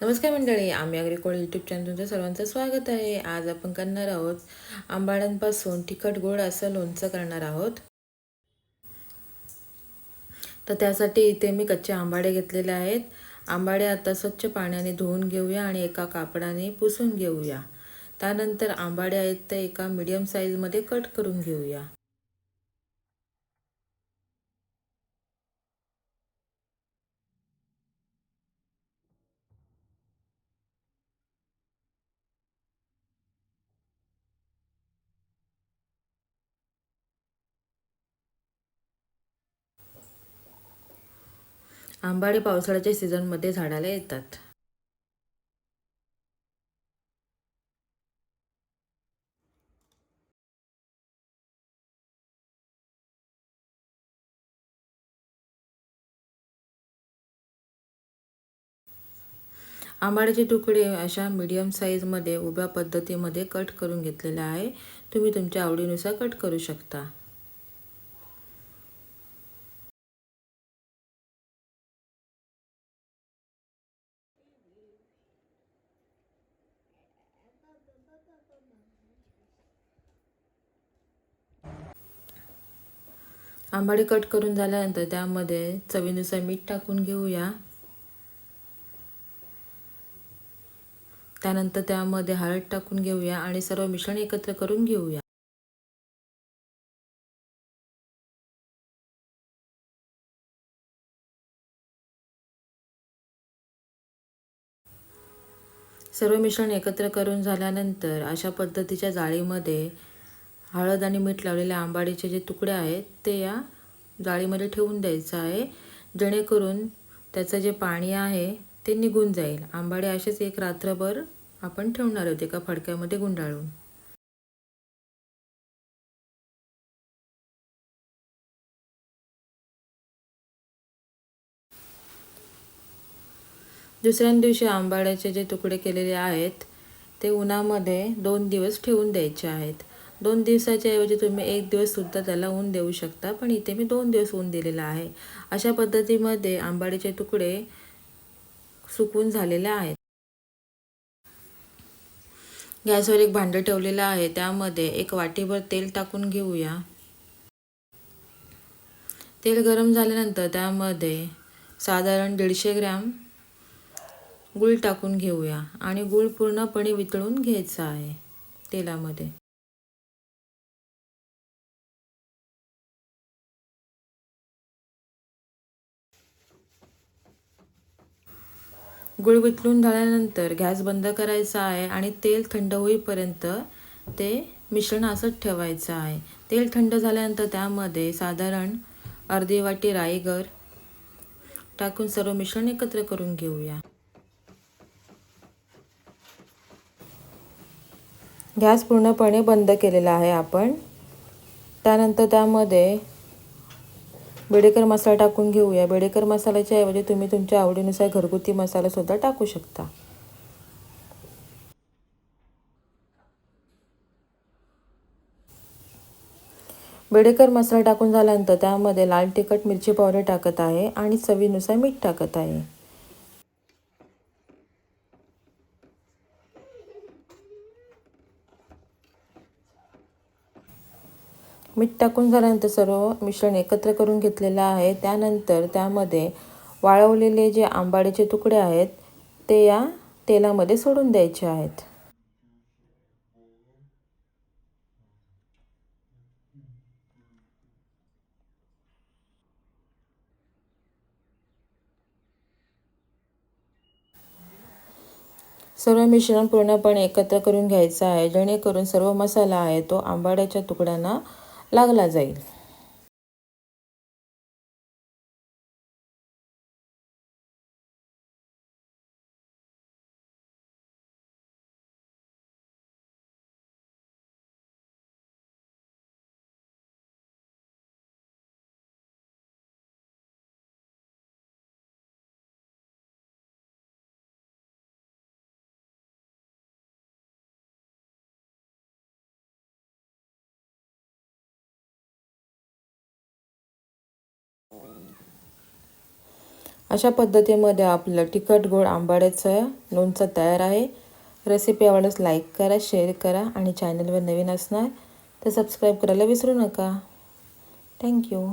नमस्कार मंडळी आम्ही अग्रिकोळ यूट्यूब चॅनल तुमचं सर्वांचं स्वागत आहे. आज आपण करणार आहोत आंबाड्यांपासून तिखट गोड असं लोणचं करणार आहोत. तर त्यासाठी इथे मी कच्चे आंबाडे घेतलेले आहेत. आंबाडे आता स्वच्छ पाण्याने धुवून घेऊया आणि एका कापडाने पुसून घेऊया. त्यानंतर आंबाडे आहेत ते एका मीडियम साईजमध्ये कट करून घेऊया. आंबाडे पावसाळ्याच्या सीझनमध्ये झाडाला येतात. आंबाड्याचे तुकडे अशा मीडियम साईजमध्ये उभ्या पद्धतीमध्ये कट करून घेतलेले आहे. तुम्ही तुमच्या आवडीनुसार कट करू शकता. आंबाडी कट करून झाल्यानंतर त्यामध्ये चवीनुसार मीठ टाकून घेऊया. त्यानंतर त्यामध्ये हळद टाकून घेऊया आणि सर्व मिश्रण एकत्र करून घेऊया. सर्व मिश्रण एकत्र करून झाल्यानंतर अशा पद्धतीच्या जाळीमध्ये हळद आणि मीठ लावलेल्या आंबाडीचे जे तुकडे आहेत ते या जाळीमध्ये ठेवून द्यायचं आहे. जेणेकरून त्याचं जे पाणी आहे ते निघून जाईल. आंबाडे असेच एक रात्रभर आपण ठेवणार आहोत एका फडक्यामध्ये गुंडाळून. दुसऱ्या दिवशी आंबाड्याचे जे तुकडे केलेले आहेत ते उन्हामध्ये दोन दिवस ठेवून द्यायचे आहेत. दोन दिवसाच्या ऐवजी तुम्ही एक दिवससुद्धा त्याला ऊन देऊ शकता पण इथे मी दोन दिवस ऊन दिलेला आहे. अशा पद्धतीमध्ये आंबाडीचे तुकडे सुकून झालेले आहेत. गॅसवर एक भांडं ठेवलेलं आहे. त्यामध्ये एक वाटीभर तेल टाकून घेऊया. तेल गरम झाल्यानंतर त्यामध्ये साधारण दीडशे ग्रॅम गूळ टाकून घेऊया आणि गूळ पूर्णपणे वितळून घ्यायचा आहे तेलामध्ये. गुळ वितळून झाल्यानंतर गॅस बंद करायचा आहे आणि तेल थंड होईपर्यंत ते मिश्रण असंच ठेवायचं आहे. तेल थंड झाल्यानंतर त्यामध्ये साधारण अर्धी वाटी राईगर टाकून सर्व मिश्रण एकत्र करून घेऊया. गॅस पूर्णपणे बंद केलेला आहे आपण. त्यानंतर त्यामध्ये बेडेकर मसाला टाकून घेऊया. बेडेकर मसाल्याच्या ऐवजी तुम्ही तुमच्या आवडीनुसार घरगुती मसालासुद्धा टाकू शकता. बेडेकर मसाला टाकून झाल्यानंतर त्यामध्ये लाल तिखट मिरची पावडर टाकत आहे आणि चवीनुसार मीठ टाकत आहे. मीठ टाकून झाल्यानंतर सर्व मिश्रण एकत्र करून घेतलेलं आहे. त्यानंतर त्यामध्ये वाळवलेले जे आंबाडीचे तुकडे आहेत ते या तेलामध्ये सोडून द्यायचे आहेत. सर्व मिश्रण पूर्णपणे एकत्र करून घ्यायचं आहे. जेणेकरून सर्व मसाला आहे तो आंबाड्याच्या तुकड्यांना लागला जाईल. अशा पद्धतीमध्ये आपलं तिखट गोड आंबाड्याचं लोणचं तयार आहे. रेसिपी आवडल्यास लाईक करा शेअर करा आणि चॅनलवर नवीन असणार तर सबस्क्राईब करायला विसरू नका. थँक्यू